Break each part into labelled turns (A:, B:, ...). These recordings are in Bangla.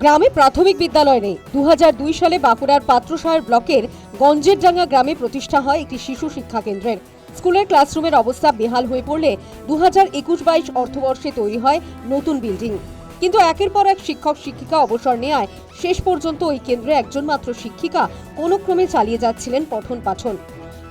A: গ্রামে প্রাথমিক বিদ্যালয় নেই। দু সালে বাঁকুড়ার পাত্রসাহের ব্লকের গঞ্জেরডাঙ্গা গ্রামে প্রতিষ্ঠা হয় একটি শিশু শিক্ষা কেন্দ্রের। স্কুলের ক্লাসরুমের অবস্থা বেহাল হয়ে পড়লে দু হাজার একুশ বাইশ অর্থবর্ষে তৈরি হয় নতুন বিল্ডিং। কিন্তু একের পর এক শিক্ষক শিক্ষিকা অবসর নেওয়ায় শেষ পর্যন্ত ওই কেন্দ্রে একজন মাত্র শিক্ষিকা কোনো ক্রমে চালিয়ে যাচ্ছিলেন পঠন পাঠন।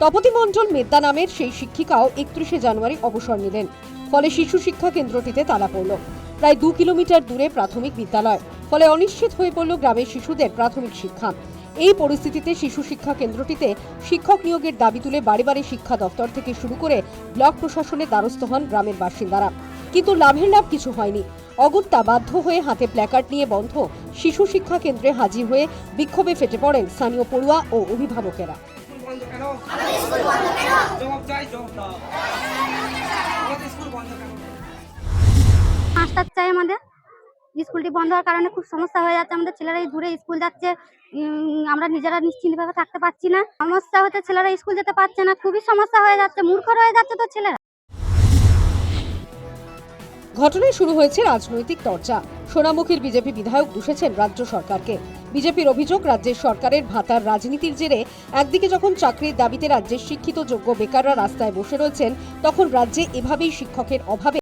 A: তপতি মণ্ডল মেদ্দা নামের সেই শিক্ষিকাও একত্রিশে জানুয়ারি অবসর নিলেন। ফলে শিশু শিক্ষা কেন্দ্রটিতে তালা পড়ল। প্রায় দু কিলোমিটার দূরে প্রাথমিক বিদ্যালয়, ফলে অনিশ্চিত হয়ে পড়ল গ্রামের শিশুদের প্রাথমিক শিক্ষা। এই পরিস্থিতিতে শিশু শিক্ষা কেন্দ্রটিতে শিক্ষক নিয়োগের দাবি তুলে বাড়ি বাড়ি শিক্ষা দপ্তর থেকে শুরু করে ব্লক প্রশাসনের দ্বারস্থ হন গ্রামের বাসিন্দারা। কিন্তু লাভের লাভ কিছু হয়নি। অগত্যা বাধ্য হয়ে হাতে প্ল্যাকার্ড নিয়ে বন্ধ শিশু শিক্ষা কেন্দ্রে হাজির হয়ে বিক্ষোভে ফেটে পড়েন স্থানীয় পড়ুয়া ও অভিভাবকেরা।
B: মাস্টার চাই আমাদের স্কুলটি বন্ধ হওয়ার কারণে খুব সমস্যা হয়ে যাচ্ছে। আমাদের ছেলেরা এই দূরে স্কুল যাচ্ছে। আমরা নিজেরা নিশ্চিন্তভাবে থাকতে পারছি না। সমস্যা হচ্ছে ছেলেরা স্কুল যেতে পারছে না। খুবই সমস্যা হয়ে যাচ্ছে। মূর্খ হয়ে যাচ্ছে তো ছেলেরা।
A: ঘটনায় শুরু হয়েছে রাজনৈতিক চর্চা। সোনামুখীর বিজেপি বিধায়ক দুষেছেন রাজ্য সরকারকে। বিজেপির অভিযোগ, রাজ্যের সরকারের ভাতার রাজনীতির জেরে একদিকে যখন চাকরির দাবিতে রাজ্যের শিক্ষিত যোগ্য বেকাররা রাস্তায় বসে রয়েছেন, তখন রাজ্যে এভাবেই শিক্ষকের অভাবে